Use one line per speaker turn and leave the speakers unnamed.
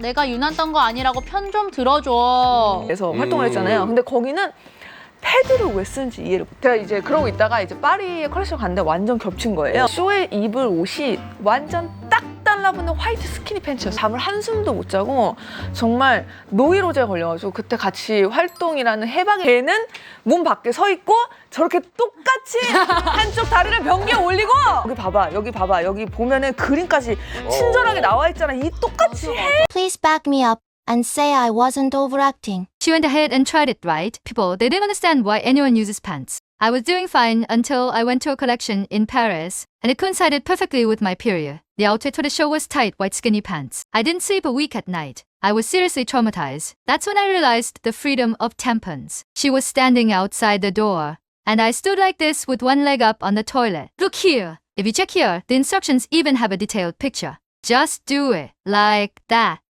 내가 유난 딴거 아니라고 편 좀 들어줘.
에서
음.
활동을 했잖아요. 근데 거기는 패드를 왜 쓰는지 이해를 못. 제가 이제 그러고 있다가 이제 파리에 컬렉션 갔는데 완전 겹친 거예요. 쇼에 입을 옷이 완전 딱 달라붙는 화이트 스키니 팬츠였어요. 잠을 한숨도 못 자고 정말 노이로제 걸려가지고 그때 같이 활동이라는 해방의 걔는 문 밖에 서 있고 저렇게 똑같이 한쪽 다리를 변기에 올리고 여기 봐봐 여기 봐봐 여기 보면은 그림까지 친절하게 나와 있잖아 이 똑같이 해
Please back me up and say I wasn't overacting.
She went ahead and tried it right. People, they didn't understand why anyone uses pants. I was doing fine until I went to a collection in Paris, and it coincided perfectly with my period. The outfit for the show was tight white skinny pants. I didn't sleep a week at night. I was seriously traumatized. That's when I realized the freedom of tampons. She was standing outside the door, and I stood like this with one leg up on the toilet. Look here. If you check here, the instructions even have a detailed picture. Just do it like that.